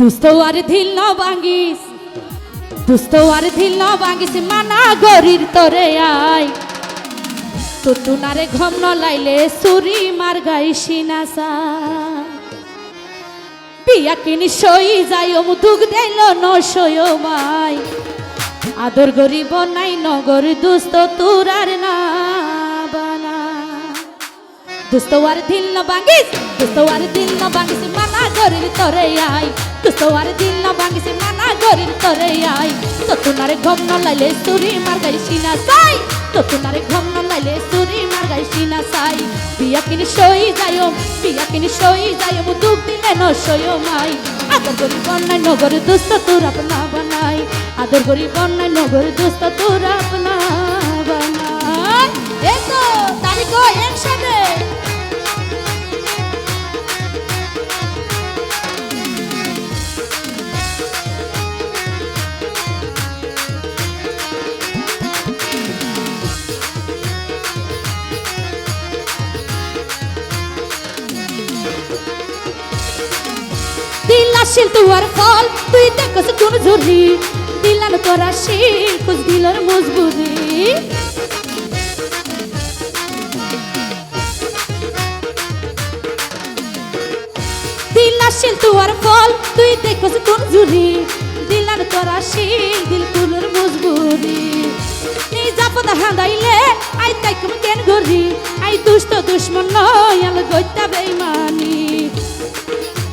দুস্ত আর ধিল ন ভাঙ্গিস দুস্ত আর ধিল ন মানা গরির তরে আই তো তুনারে ঘম ন লাইলে সুরি মার গাইছি না বিয়া কিনি সই যাই ও দুগ দেল ন সই মাই। আদর গরিব নাই নগর দুস্ত তুরার না বানা দুস্ত আর দিল ন ভাঙ্গিস দুস্ত আর দিল ন ভাঙ্গিস মানা গরির তরে আই দুস্ত আর দিল ন ভাঙ্গিস মানা গরির তরে আই তো তুনারে ঘম ন লাইলে সুরি মার গাইছি না সাই তো তুনারে ঘম ন লাইলে সুরি মার গাইছি না সাই বিয়া কিনি সই যাইও বিয়া কিনি সই যাইও দুঃখ দিলে ন সইও মাই। আদর করি বন্যায় নগর দুস্ত তোর আপনা বানাই। আদর করি বন্যায় নগর দুস্ত তোর আপনা বানাই। এই তারিখ একসাথে শিল তুয়ার ফল, তুই দেখস কোন ঝুরি দিলান তোরা শিল কুছ দিলর মজবুরি। দিলা শিল তুয়ার ফল, তুই দেখস কোন ঝুরি দিলান তোরা শিল দিল কুলর মজবুরি। নি জাপদ হাঁদাইলে, আই তাই কেন গরি আই দুষ্ট দুশ্মন নয়, আল গইতা বেইমানি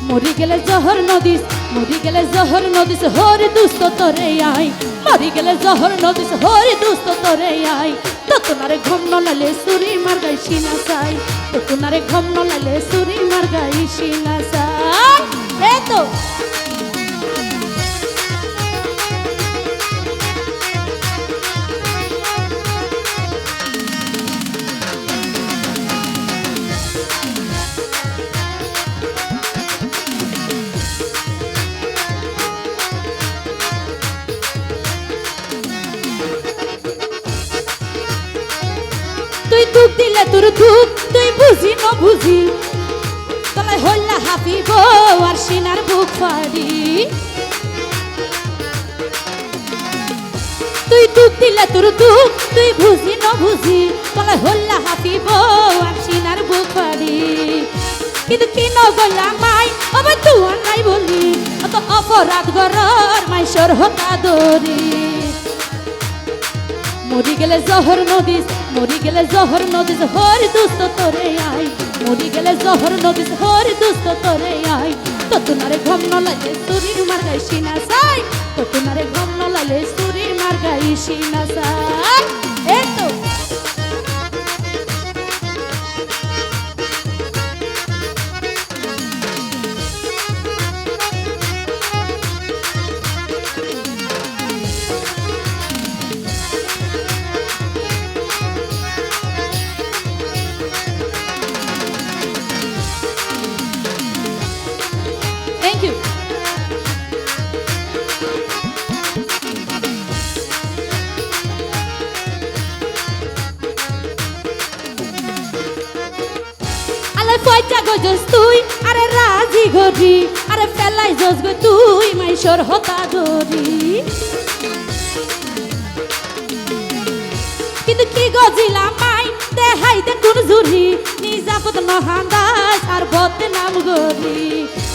মরি গেলে জহর নদীস, মরি গেলে জহর নদীস, হরি দুস্ত তরে আই। মরি গেলে জহর নদীস, হরি দুস্ত তরে আই। তোমারে ঘম নলালে সুরি মার গাই সিনা সাই। তোমারে ঘম নলালে সুরি মার গাই সিনা সাই। এ তো। দুঃখ দিলে তোর দুঃখ তুই বুঝি ন বুঝি? তলায় হল্লা হাফিব আর সিনার বুক ফাড়ি। তুই দুঃখ দিলে তোর দুঃখ তুই বুঝি ন বুঝি? তলায় হল্লা হাফিব আর সিনার বুক ফাড়ি। কিন্তু কি ন নগলা মাই, আবার তুই নাই বলি। অত অপরাধ গরর মাইসর হতা দরি। মরি গেলে জহর নদীস, মরি গেলে জহর নদীস, হর দুস্ত তোরে আই। মরি গেলে জহর নদীস, হর দুস্ত তোরে আই। তো ঘম ন লাগে সুরির মার সিনা সাই। তো ঘম ন লাগে সুরির মার সিনা সাই। এই তো। আলে পয়টা গজস তুই, আরে রাজি গরি আরে ফেলাই জস গো তুই মাইশর হতা দরি কিন্তু কি গজিলা মাই, দেহাই দে কোন জুরি নিজাপত নহান্দাস আর বতে নাম গরি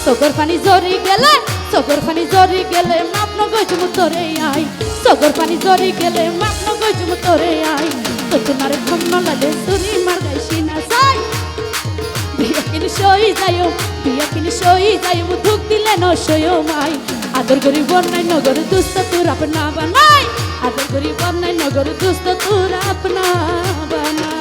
সগর পানি জরি গেলে সগর পানি জরি গেলে মাপন গজুম তোরে আই। সগর পানি জরি গেলে মাপন গজুম তোরে আই। তো তোমার ঘম লাগে সুরি মার গাইছি না। সাই যাইও বিয়া কিনি সই যাইও দুঃখ দিলে ন সইও মাই। আদর করি বন্যায় নগর দুস্ত তোর আপনা বানাই। আদর করি বন্যায় নগর দুস্ত তোর আপনা বানাই।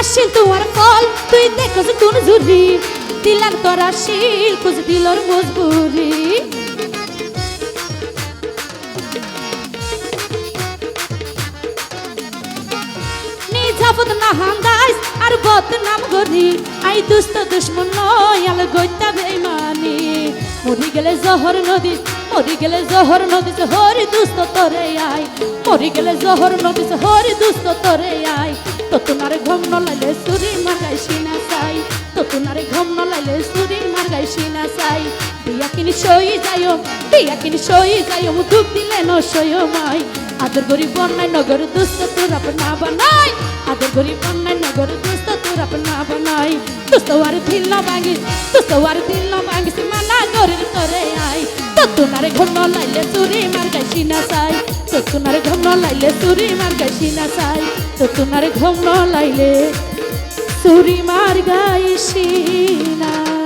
আসিল তোমার ফল তুই দেখছ তুন ঝুরি। দিলার তোরা শিল কুচ দিলর মজবুরি। নিজাবত না হান্দাইস আর বদনাম গরি আই দুষ্ট দুশ্মন নয়, আল গইতা বেইমানি। মরি গেলে জহর নদী, মরি গেলে জহর নদী হরি দুষ্ট তোরে আই। মরি গেলে জহর নদী হরি দুষ্ট তোরে আই। তো তোমার ঘম নলাইলে সুরি মারগাই সিনা চাই। তো তোমার ঘম নলাইলে সুরি মারগাই সিনা চাই। বিয়া কিনি সই যাইও বিয়া কিনি সই যাইও দুঃখ দিলে ন সই মাই। আদর গরিব বন্যাই নগর দুস্থ তোর আপনা বানাই। আদর গরিব বন্যাই নগর দুস্থ তোর আপনা বানাই। দুস্থ আর দিল না ভাঙিস দুস্থ আর দিল না ভাঙিস, মানা গরিব তোরে আই। তো তোমার ঘর লাইলে চুরি মার গাইছি না চাই ঘর লাইলে চুরি মার গাইছি না চাই তো তোমার ঘুম লাইলে চুরি মার গাইছি না।